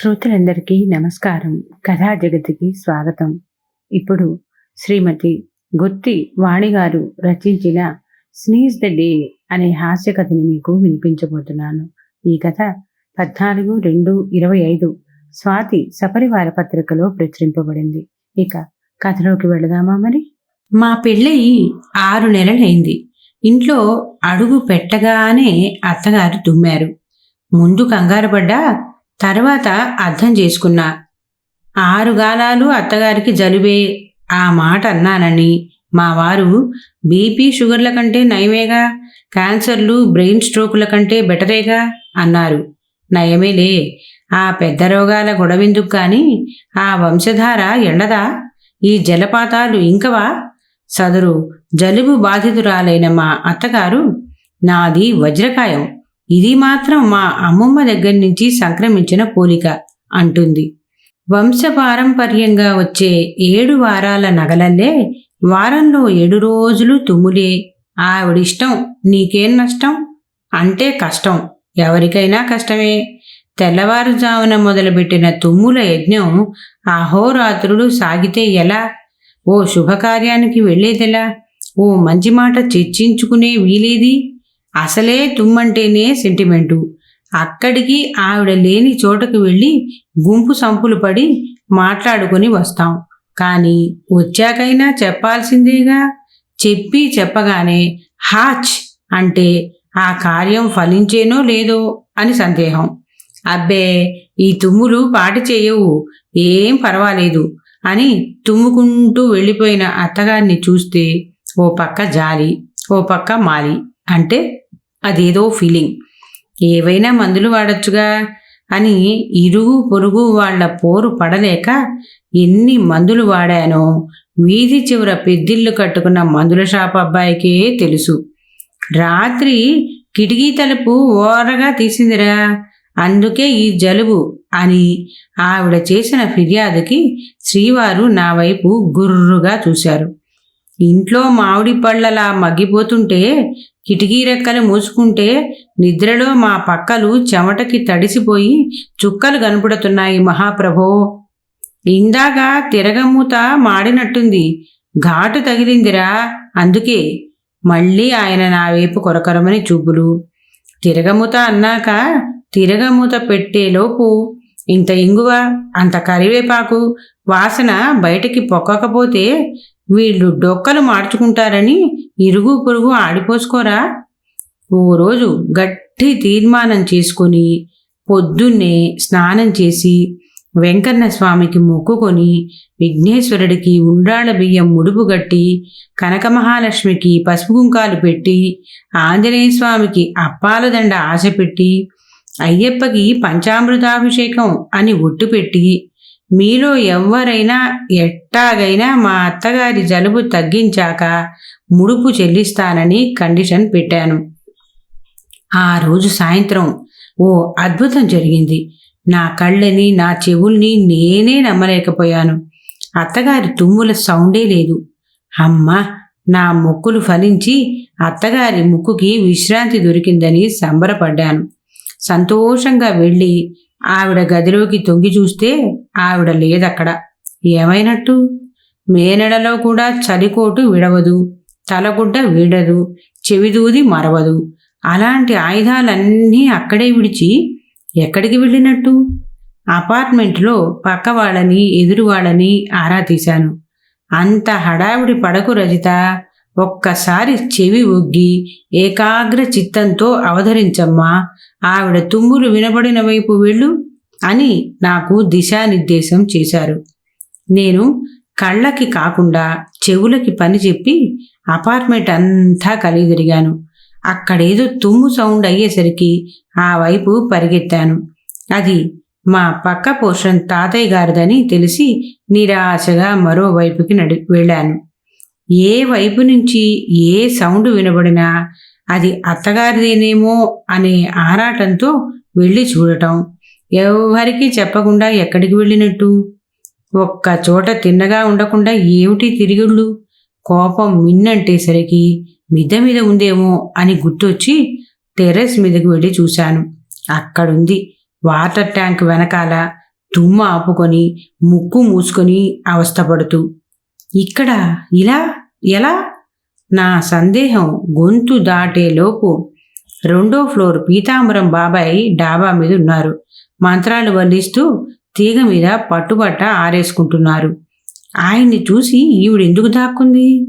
శ్రోతలందరికీ నమస్కారం. కథా జగతికి స్వాగతం. ఇప్పుడు శ్రీమతి గుత్తి వాణిగారు రచించిన స్నీజ్ ద డే అనే హాస్య కథని మీకు వినిపించబోతున్నాను. ఈ కథ పద్నాలుగు రెండు ఇరవై ఐదు స్వాతి సపరివార పత్రికలో ప్రచురింపబడింది. ఇక కథలోకి వెళదామా మరి? మా పెళ్ళయి ఆరు నెలలైంది. ఇంట్లో అడుగు పెట్టగానే అత్తగారు తుమ్మారు ముందు కంగారు పడ్డా తర్వాత అర్థం చేసుకున్నా. ఆరు గాలాలు అత్తగారికి జలుబే ఆ మాట అన్నానని. మా వారు బీపీ షుగర్ల కంటే నయమేగా క్యాన్సర్లు బ్రెయిన్ స్ట్రోకుల కంటే బెటరేగా అన్నారు. నయమేలే ఆ పెద్ద రోగాల గొడవెందుకు కానీ ఆ వంశధార ఎండదా? ఈ జలపాతాలు ఇంకవా? సదరు జలుబు బాధితురాలైన మా అత్తగారు నాది వజ్రకాయం. ఇది మాత్రం మా అమ్మమ్మ దగ్గర నుంచి సంక్రమించిన పోలిక అంటుంది. వంశపారంపర్యంగా వచ్చే ఏడు వారాల నగలల్లే వారంలో ఏడు రోజులు తుమ్ములే. ఆవిడిష్టం నీకేం నష్టం? అంటే కష్టం ఎవరికైనా కష్టమే. తెల్లవారుజామున మొదలుపెట్టిన తుమ్ముల యజ్ఞం అహోరాత్రులు సాగితే ఎలా? ఓ శుభకార్యానికి వెళ్ళేదెలా? ఓ మంచి మాట చర్చించుకునే వీలేది? అసలే తుమ్మంటేనే సెంటిమెంటు. అక్కడికి ఆవిడ లేని చోటకు వెళ్ళి గుంపు సంపులు పడి మాట్లాడుకొని వస్తాం. కానీ వచ్చాకైనా చెప్పాల్సిందేగా? చెప్పి చెప్పగానే హాచ్ అంటే ఆ కార్యం ఫలించేనో లేదో అని సందేహం. అబ్బే ఈ తుమ్ములు పాటి చేయవు. ఏం పర్వాలేదు అని తుమ్ముకుంటూ వెళ్ళిపోయిన అత్తగారిని చూస్తే ఓ పక్క జాలి ఓ పక్క మాలి. అంటే అదేదో ఫీలింగ్. ఏవైనా మందులు వాడొచ్చుగా అని ఇరుగు పొరుగు వాళ్ళ పోరు పడలేక ఎన్ని మందులు వాడానో వీధి చివర పెద్దిళ్ళు కట్టుకున్న మందుల షాప్ అబ్బాయికే తెలుసు. రాత్రి కిటికీ తలుపు ఓరగా తీసిందిరా అందుకే ఈ జలుబు అని ఆవిడ చేసిన ఫిర్యాదుకి శ్రీవారు నా వైపు గుర్రుగా చూశారు. ఇంట్లో మామిడి పళ్ళలా మగ్గిపోతుంటే కిటికీ రెక్కలు మూసుకుంటే నిద్రలో మా పక్కలు చెమటకి తడిసిపోయి చుక్కలు కనపడుతున్నాయి మహాప్రభో. ఇందాక తిరగమూత మాడినట్టుంది. ఘాటు తగిలిందిరా. అందుకే మళ్ళీ ఆయన నా వైపు కొరకరమని చూపులు. తిరగమూత అన్నాక తిరగమూత పెట్టేలోపు ఇంత ఇంగువ అంత కరివేపాకు వాసన బయటికి పొక్కకపోతే వీళ్ళు డొక్కలు మార్చుకుంటారని ఇరుగు పొరుగు ఆడిపోసుకోరా? ఓ రోజు గట్టి తీర్మానం చేసుకొని పొద్దున్నే స్నానం చేసి వెంకన్న స్వామికి మొక్కుకొని విఘ్నేశ్వరుడికి ఉండ్రాళ్ళ బియ్యం ముడుపు గట్టి కనకమహాలక్ష్మికి పసుపు కుంకాలు పెట్టి ఆంజనేయ స్వామికి అప్పాల దండ ఆశ పెట్టి అయ్యప్పకి పంచామృతాభిషేకం అని ఒట్టు పెట్టి మీలో ఎవరైనా ఎట్టాగైనా మా అత్తగారి జలుబు తగ్గించాక ముడుపు చెల్లిస్తానని కండిషన్ పెట్టాను. ఆ రోజు సాయంత్రం ఓ అద్భుతం జరిగింది. నా కళ్ళని నా చెవుల్ని నేనే నమ్మలేకపోయాను. అత్తగారి తుమ్ముల సౌండే లేదు. అమ్మా నా మొక్కులు ఫలించి అత్తగారి ముక్కుకి విశ్రాంతి దొరికిందని సంబరపడ్డాను. సంతోషంగా వెళ్ళి ఆవిడ గదిలోకి తొంగి చూస్తే ఆవిడ లేదక్కడ. ఏమైనట్టు? మేనెడలో కూడా చలికోటు విడవదు తలగుడ్డ వీడదు చెవిదూది మరవదు. అలాంటి ఆయుధాలన్నీ అక్కడే విడిచి ఎక్కడికి వెళ్ళినట్టు? అపార్ట్మెంట్లో పక్క వాళ్ళని ఎదురు వాళ్ళని ఆరా తీశాను. అంత హడావిడి పడకు రజిత. ఒక్కసారి చెవి ఒగ్గి ఏకాగ్ర చిత్తంతో అవధరించమ్మా. ఆవిడ తుమ్ములు వినబడిన వైపు వెళ్ళు. అని నాకు దిశానిర్దేశం చేశారు. నేను కళ్ళకి కాకుండా చెవులకి పని చెప్పి అపార్ట్మెంట్ అంతా కలిగి తిరిగాను అక్కడేదో తుమ్ము సౌండ్ అయ్యేసరికి ఆ వైపు పరిగెత్తాను. అది మా పక్క పోర్షన్ తాతయ్య గారిదని తెలిసి నిరాశగా మరోవైపుకి నడి వెళ్ళాను. ఏ వైపు నుంచి ఏ సౌండ్ వినబడినా అది అత్తగారిదేనేమో అనే ఆరాటంతో వెళ్ళి చూడటం ఎవరికి చెప్పకుండా ఎక్కడికి వెళ్ళినట్టు? ఒక్క చోట తిన్నగా ఉండకుండా ఏమిటి తిరుగుళ్ళు? కోపం మిన్నంటేసరికి మిద్ద మీద ఉందేమో అని గుర్తొచ్చి టెర్రస్ మీదకి వెళ్ళి చూశాను. అక్కడుంది వాటర్ ట్యాంక్ వెనకాల తుమ్మ ఆపుకొని ముక్కు మూసుకొని అవస్థపడుతూ. ఇక్కడ? ఇలా? ఎలా? నా సందేహం గొంతు దాటేలోపు రెండో ఫ్లోర్ పీతాంబరం బాబాయ్ డాబా మీద ఉన్నారు మంత్రాలు వల్లిస్తూ తీగ మీద పట్టుబట్ట ఆరేసుకుంటున్నారు. ఆయన్ని చూసి ఈవిడెందుకు దాక్కుంది?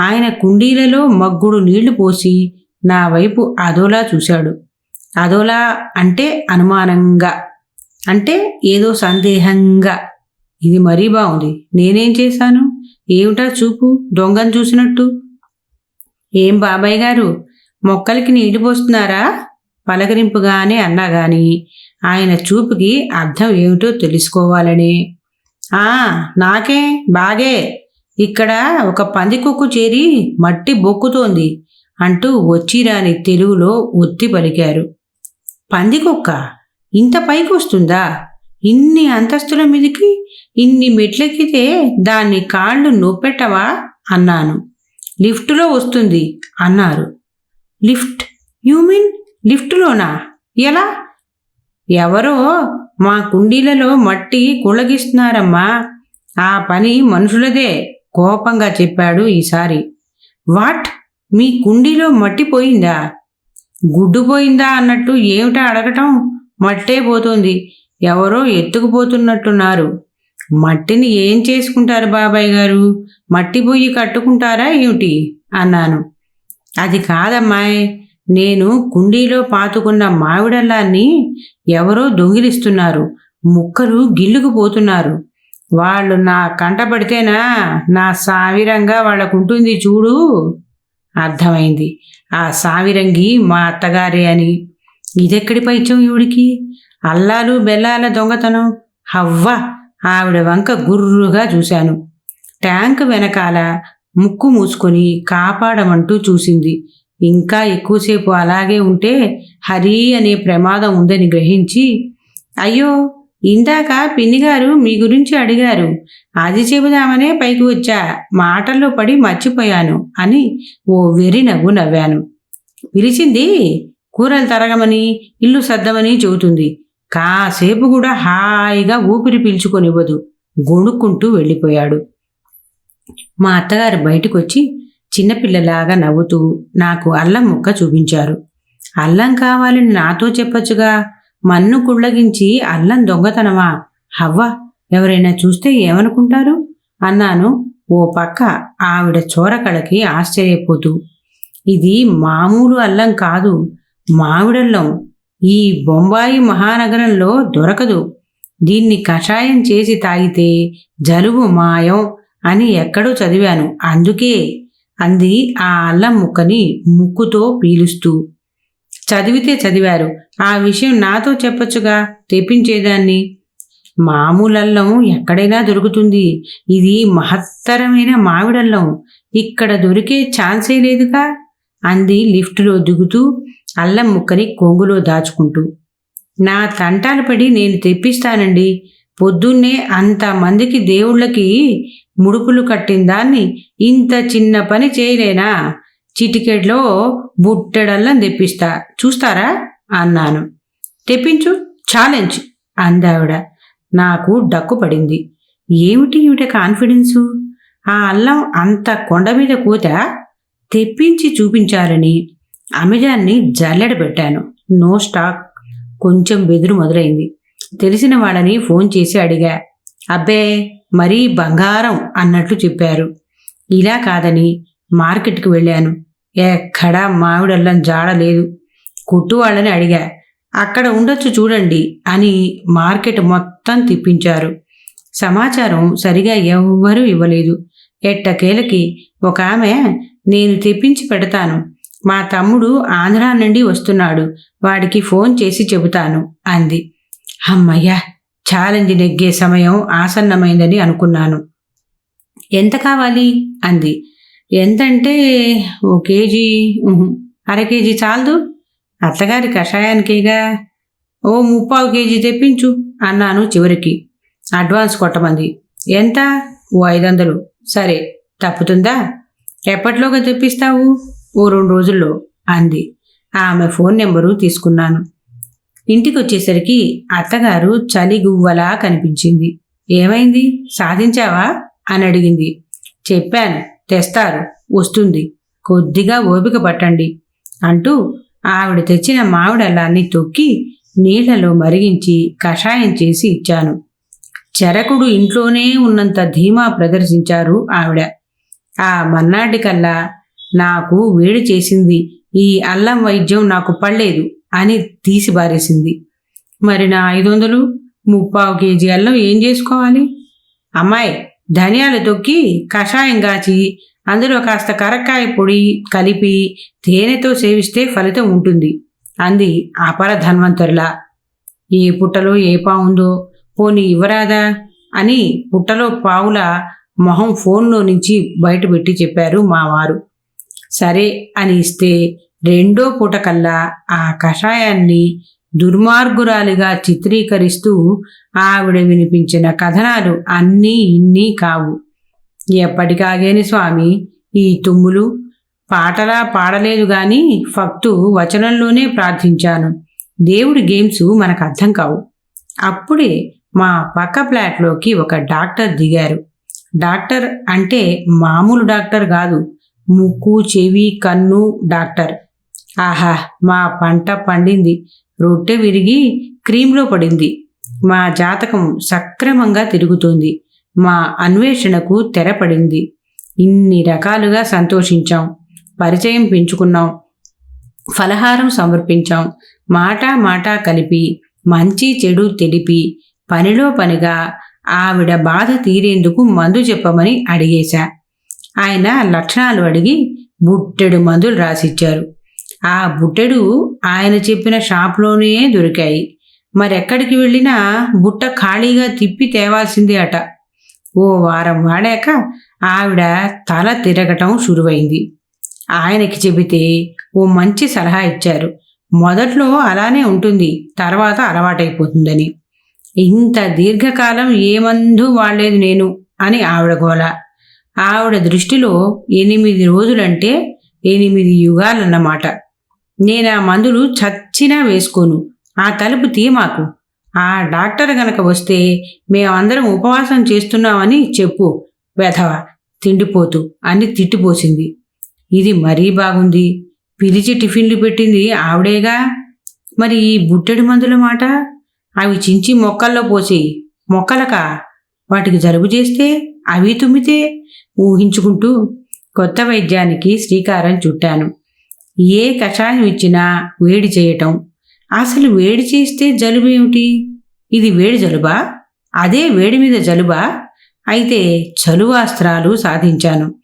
ఆయన కుండీలలో మగ్గుడు నీళ్ళు పోసి నా వైపు అదోలా చూశాడు. అదోలా అంటే అనుమానంగా. అంటే ఏదో సందేహంగా. ఇది మరీ బాగుంది. నేనేం చేశాను? ఏమిటా చూపు? దొంగను చూసినట్టు. ఏం బాబాయ్ గారు? మొక్కలకి నీళ్ళు పోస్తున్నారా? పలకరింపుగానే అన్నా గాని ఆయన చూపుకి అర్థం ఏమిటో తెలుసుకోవాలని. ఆ నాకే బాగే. ఇక్కడ ఒక పందికొక్కు చేరి మట్టి బొక్కుతోంది అంటూ వచ్చిరాని తెలుగులో ఒత్తి పలికారు. పందికొక్క ఇంత పైకి వస్తుందా ఇన్ని అంతస్తుల మీదకి ఇన్ని మెట్లెక్కితే దాన్ని కాళ్ళు నొప్పెట్టవా? అన్నాను. లిఫ్టులో వస్తుంది అన్నారు. లిఫ్ట్? యూ మీన్ లిఫ్టులోనా? ఎలా? ఎవరో మా కుండీలలో మట్టి కుళ్ళగిస్తున్నారమ్మా. ఆ పని మనుషులదే కోపంగా చెప్పాడు ఈసారి. వాట్? మీ కుండీలో మట్టి పోయిందా? గుడ్డు పోయిందా అన్నట్టు ఏమిటా అడగటం? మట్టే పోతుంది. ఎవరో ఎత్తుకుపోతున్నట్టున్నారు. మట్టిని ఏం చేసుకుంటారు బాబాయ్ గారు? మట్టి పొయ్యి కట్టుకుంటారా ఏమిటి? అన్నాను. అది కాదమ్మాయి. నేను కుండీలో పాతుకున్న మావిడల్లాన్ని ఎవరో దొంగిలిస్తున్నారు. ముక్కలు గిల్లుకుపోతున్నారు. వాళ్ళు నా కంటపడితేనా నా సావిరంగా వాళ్ళకుంటుంది చూడు. అర్థమైంది. ఆ సావిరంగి మా అత్తగారే అని. ఇదెక్కడి పైచం ఈవిడికి? అల్లాలు బెల్లాల దొంగతనం. హవ్వ! ఆవిడ వంక గుర్రుగా చూశాను. ట్యాంక్ వెనకాల ముక్కు మూసుకొని కాపాడమంటూ చూసింది. ఇంకా ఎక్కువసేపు అలాగే ఉంటే హరి అనే ప్రమాదం ఉందని గ్రహించి అయ్యో ఇందాక పిన్నిగారు మీ గురించి అడిగారు. అది చెబుదామనే పైకి వచ్చా. మాటల్లో పడి మర్చిపోయాను అని ఓ వెరి నవ్వు నవ్వాను. పిలిచింది కూరలు తరగమని ఇల్లు సర్దమని చెబుతుంది. కాసేపు కూడా హాయిగా ఊపిరి పీల్చుకొనివ్వదు. గొణుక్కుంటూ వెళ్ళిపోయాడు. మా అత్తగారు బయటకొచ్చి చిన్నపిల్లలాగా నవ్వుతూ నాకు అల్లం ముక్క చూపించారు. అల్లం కావాలని నాతో చెప్పొచ్చుగా. మన్ను కుళ్ళగించి అల్లం దొంగతనమా? హవ్వ ఎవరైనా చూస్తే ఏమనుకుంటారు? అన్నాను ఓ పక్క ఆవిడ చోరకళకి ఆశ్చర్యపోతూ. ఇది మామూలు అల్లం కాదు మామిడల్లం. ఈ బొంబాయి మహానగరంలో దొరకదు. దీన్ని కషాయం చేసి తాగితే జలుబు మాయం అని ఎక్కడో చదివాను. అందుకే అంది ఆ అల్లం ముక్కని ముక్కుతో పీలుస్తూ. చదివితే చదివారు ఆ విషయం నాతో చెప్పొచ్చుగా తెప్పించేదాన్ని? మామూలల్లం ఎక్కడైనా దొరుకుతుంది. ఇది మహత్తరమైన మామిడల్లం. ఇక్కడ దొరికే ఛాన్సే లేదుగా? అంది లిఫ్టులో దిగుతూ అల్లం ముక్కని కొంగులో దాచుకుంటూ. నా తంటాలు పడి నేను తెప్పిస్తానండి. పొద్దున్నే అంతమందికి దేవుళ్ళకి ముడుపులు కట్టిన దాన్ని ఇంత చిన్న పని చేయలేనా? చిటికెట్లో బుట్టెడల్లం తెప్పిస్తా చూస్తారా? అన్నాను. తెప్పించు ఛాలెంజ్ అందావిడ. నాకు డక్కు పడింది. ఏమిటి ఈవిడ కాన్ఫిడెన్సు? ఆ అల్లం అంత కొండ మీద కూత తెప్పించి చూపించాలని అమెజాన్ని జల్లెడ పెట్టాను. No stock. కొంచెం బెదురు మొదలైంది. తెలిసిన వాళ్ళని ఫోన్ చేసి అడిగా అబ్బే మరీ బంగారం అన్నట్లు చెప్పారు. ఇలా కాదని మార్కెట్కి వెళ్ళాను. ఎక్కడా మామిడల్లం జాడ లేదు. వాళ్ళని అడిగా. అక్కడ ఉండొచ్చు చూడండి అని మార్కెట్ మొత్తం తిప్పించారు. సమాచారం సరిగా ఎవ్వరూ ఇవ్వలేదు. ఎట్టకేలకి ఒక ఆమె నేను తెప్పించి పెడతాను. మా తమ్ముడు ఆంధ్రా నుండి వస్తున్నాడు. వాడికి ఫోన్ చేసి చెబుతాను అంది. అమ్మయ్యా! ఛాలెంజ్ నెగ్గే సమయం ఆసన్నమైందని అనుకున్నాను. ఎంత కావాలి? అంది. ఎంతంటే ఓ కేజీ అర కేజీ చాలదు. అత్తగారి కషాయానికేగా? ఓ ముప్పావు కేజీ తెప్పించు అన్నాను చివరికి. అడ్వాన్స్ కొట్టమంది. ఎంత? ఓ ఐదు వందలు సరే తప్పుతుందా? ఎప్పటిలోగా తెప్పిస్తావు? ఓ రెండు రోజుల్లో అంది. ఆమె ఫోన్ నెంబరు తీసుకున్నాను. ఇంటికి వచ్చేసరికి అత్తగారు చలి గువ్వలా కనిపించింది. ఏమైంది? సాధించావా? అని అడిగింది. చెప్పాను తెస్తారు వస్తుంది. కొద్దిగా ఓపిక పట్టండి అంటూ ఆవిడ తెచ్చిన మామిడల్లాన్ని తొక్కి నీళ్ళలో మరిగించి కషాయం చేసి ఇచ్చాను. చరకుడు ఇంట్లోనే ఉన్నంత ధీమా ప్రదర్శించారు ఆవిడ. ఆ మన్నాటికల్లా నాకు వేడి చేసింది. ఈ అల్లం వైద్యం నాకు పడలేదు. అని తీసి బారేసింది. మరి నా ఐదు వందలు ముప్పావు కేజీ అల్లం ఏం చేసుకోవాలి? అమ్మాయి ధనియాలు తొక్కి కషాయం కాచి అందులో కాస్త కరక్కాయ పొడి కలిపి తేనెతో సేవిస్తే ఫలితం ఉంటుంది అంది అపర ధన్వంతరులా. ఏ పుట్టలో ఏ పావుందో పోనీ ఇవ్వరాదా అని పుట్టలో పావుల మొహం ఫోన్లో నుంచి బయటపెట్టి చెప్పారు మా వారు సరే అని ఇస్తే రెండో పూట కల్లా ఆ కషాయాన్ని దుర్మార్గురాలిగా చిత్రీకరిస్తూ ఆవిడ వినిపించిన కథనాలు అన్నీ ఇన్నీ కావు. ఎప్పటికాగేని స్వామి ఈ తుమ్ములు పాటలా పాడలేదు గాని ఫక్తు వచనంలోనే ప్రార్థించాను. దేవుడి గేమ్స్ మనకు అర్థం కావు. అప్పుడే మా పక్క ఫ్లాట్లోకి ఒక డాక్టర్ దిగారు. డాక్టర్ అంటే మామూలు డాక్టర్ కాదు ముక్కు చెవి కన్ను డాక్టర్. ఆహా మా పంట పండింది. రొట్టె విరిగి క్రీంలో పడింది. మా జాతకం సక్రమంగా తిరుగుతోంది. మా అన్వేషణకు తెరపడింది ఇన్ని రకాలుగా సంతోషించాం. పరిచయం పెంచుకున్నాం. ఫలహారం సమర్పించాం. మాటా మాటా కలిపి మంచి చెడు తెలిపి పనిలో పనిగా ఆవిడ బాధ తీరేందుకు మందు చెప్పమని అడిగేశా. ఆయన లక్షణాలు అడిగి బుట్టెడు మందులు రాసిచ్చారు. ఆ బుట్టెడు ఆయన చెప్పిన షాప్లోనే దొరికాయి. మరెక్కడికి వెళ్ళినా బుట్ట ఖాళీగా తిప్పి తేవాల్సిందే అట. ఓ వారం వాడాక ఆవిడ తల తిరగటం షురువైంది ఆయనకి చెబితే ఓ మంచి సలహా ఇచ్చారు. మొదట్లో అలానే ఉంటుంది తర్వాత అలవాటైపోతుందని. ఇంత దీర్ఘకాలం ఏ మందు వాడలేదు నేను అని ఆవిడ గోల. ఆవిడ దృష్టిలో ఎనిమిది రోజులంటే ఎనిమిది యుగాలన్నమాట. నేను ఆ మందులు చచ్చినా వేసుకోను. ఆ తలుపు తీయమాకు. ఆ డాక్టర్ గనక వస్తే మేమందరం ఉపవాసం చేస్తున్నామని చెప్పు వెధవ. తిండిపోతూ అని తిట్టిపోసింది. ఇది మరీ బాగుంది. పిలిచి టిఫిన్లు పెట్టింది ఆవిడేగా? మరి ఈ బుట్టెడి మందుల మాట? అవి చించి మొక్కల్లో పోసి మొక్కలక? వాటికి జలుబు చేస్తే? అవి తుమ్మితే? ఊహించుకుంటూ కొత్త వైద్యానికి శ్రీకారం చుట్టాను. ఏ కషాయం ఇచ్చినా వేడి చేయటం. అసలు వేడి చేస్తే జలుబు ఏమిటి? ఇది వేడి జలుబా? అదే వేడి మీద జలుబా? అయితే చలువాస్త్రాలు సాధించాను.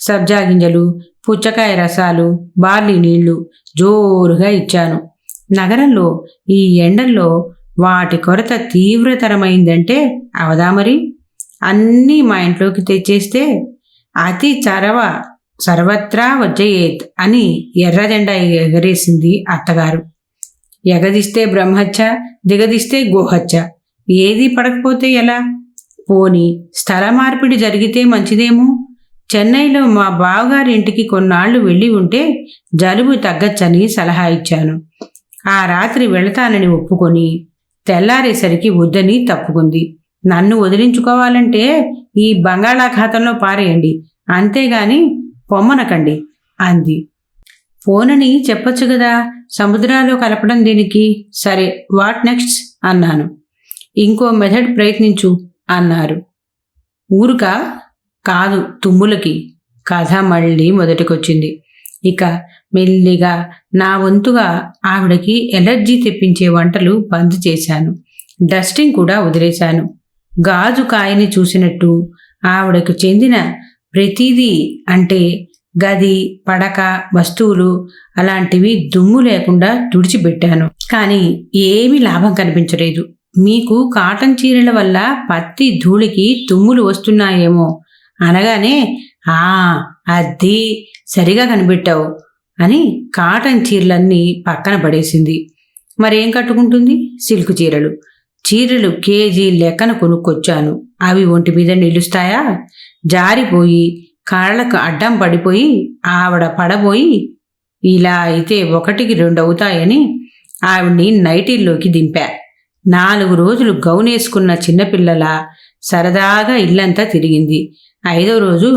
సబ్జా గింజలు పుచ్చకాయ రసాలు బార్లీ నీళ్ళు జోరుగా ఇచ్చాను. నగరంలో ఈ ఎండల్లో వాటి కొరత తీవ్రతరమైందంటే అవదా మరి? అన్నీ మా ఇంట్లోకి తెచ్చేస్తే అతి చరవ సర్వత్రా వచ్చేయేత్ అని ఎర్రజెండా ఎగరేసింది అత్తగారు. ఎగదిస్తే బ్రహ్మహత్య దిగదిస్తే గోహత్య ఏది పడకపోతే ఎలా? పోని స్థల మార్పిడి జరిగితే మంచిదేమో? చెన్నైలో మా బావగారి ఇంటికి కొన్నాళ్ళు వెళ్ళి ఉంటే జలుబు తగ్గచ్చని సలహా ఇచ్చాను. ఆ రాత్రి వెళతానని ఒప్పుకొని తెల్లారేసరికి వద్దని తప్పుకుంది. నన్ను వదిలించుకోవాలంటే ఈ బంగాళాఖాతంలో పారేయండి. అంతేగాని పొమ్మనకండి అంది. పోనని చెప్పొచ్చు కదా సముద్రాలు కలపడం దీనికి. సరే వాట్ నెక్స్ట్? అన్నాను. ఇంకో మెథడ్ ప్రయత్నించు అన్నారు. ఊరుక? కాదు తుమ్ములకి. కథ మళ్ళీ మొదటికొచ్చింది. ఇక మెల్లిగా నా వంతుగా ఆవిడకి ఎలర్జీ తెప్పించే వంటలు బంద్ చేశాను. డస్టింగ్ కూడా వదిలేశాను. గాజు కాయని చూసినట్టు ఆవిడకు చెందిన ప్రతిదీ అంటే గది పడక వస్తువులు అలాంటివి దుమ్ము లేకుండా తుడిచిపెట్టాను. కానీ ఏమీ లాభం కనిపించలేదు. మీకు కాటన్ చీరల వల్ల పత్తి ధూళికి తుమ్ములు వస్తున్నాయేమో అనగానే ఆ అది సరిగా కనిపెట్టావు అని కాటన్ చీరలన్నీ పక్కన పడేసింది. మరేం కట్టుకుంటుంది? సిల్క్ చీరలు. చీరలు కేజీ లెక్కన కొనుక్కొచ్చాను. అవి ఒంటి మీద నిలుస్తాయా? జారిపోయి కాళ్ళకు అడ్డం పడిపోయి ఆవిడ పడబోయి ఇలా అయితే ఒకటికి రెండు అవుతాయని ఆవిడ్ని నైటీల్లోకి దింపా. నాలుగు రోజులు గౌనేసుకున్న చిన్నపిల్లల సరదాగా ఇల్లంతా తిరిగింది. ఐదో రోజు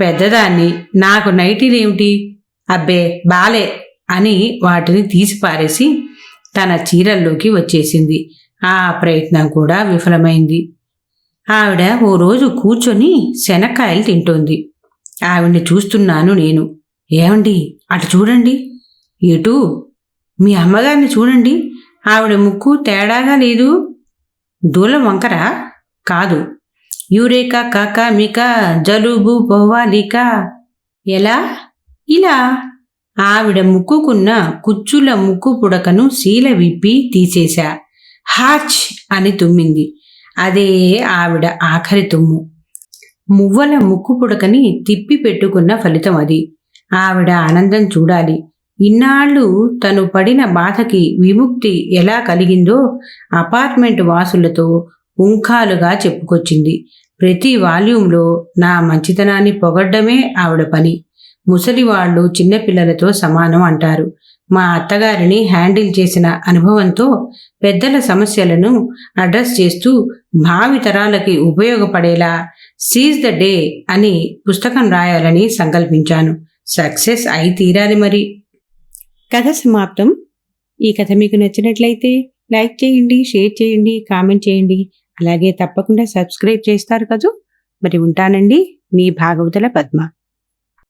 పెద్దదాన్ని నాకు నైటీలేమిటి? అబ్బే బాలే అని వాటిని తీసి పారేసి తన చీరల్లోకి వచ్చేసింది. ఆ ప్రయత్నం కూడా విఫలమైంది. ఆవిడ ఓ రోజు కూర్చొని శనక్కాయలు తింటోంది. ఆవిడ్ని చూస్తున్నాను నేను. ఏమండి? అటు చూడండి. ఎటు? మీ అమ్మగారిని చూడండి. ఆవిడ ముక్కు తేడాగా లేదు. దూలం వంకర? కాదు. యూరేకా కాక మిక జలుబు పోవాలిక ఎలా? ఇలా. ఆవిడ ముక్కుకున్న కుచ్చుల ముక్కు పుడకను శీల విప్పి తీసేశా. హాచ్ అని తుమ్మింది. అదే ఆవిడ ఆఖరి తుమ్ము. మువ్వల ముక్కు పుడకని తిప్పి పెట్టుకున్న ఫలితం అది. ఆవిడ ఆనందం చూడాలి. ఇన్నాళ్ళు తను పడిన బాధకి విముక్తి ఎలా కలిగిందో అపార్ట్మెంట్ వాసులతో పుంఖాలుగా చెప్పుకొచ్చింది. ప్రతి వాల్యూంలో నా మంచితనాన్ని పొగడ్డమే ఆవిడ పని. ముసలివాళ్ళు చిన్నపిల్లలతో సమానం అంటారు. మా అత్తగారిని హ్యాండిల్ చేసిన అనుభవంతో పెద్దల సమస్యలను అడ్రస్ చేస్తూ భావి తరాలకి ఉపయోగపడేలా సీజ్ ద డే అని పుస్తకం రాయాలని సంకల్పించాను. సక్సెస్ అయి తీరాలి మరి. కథ సమాప్తం. ఈ కథ మీకు నచ్చినట్లయితే లైక్ చేయండి షేర్ చేయండి కామెంట్ చేయండి. అలాగే తప్పకుండా సబ్స్క్రైబ్ చేస్తారు కదూ. మరి ఉంటానండి మీ భాగవతుల పద్మ.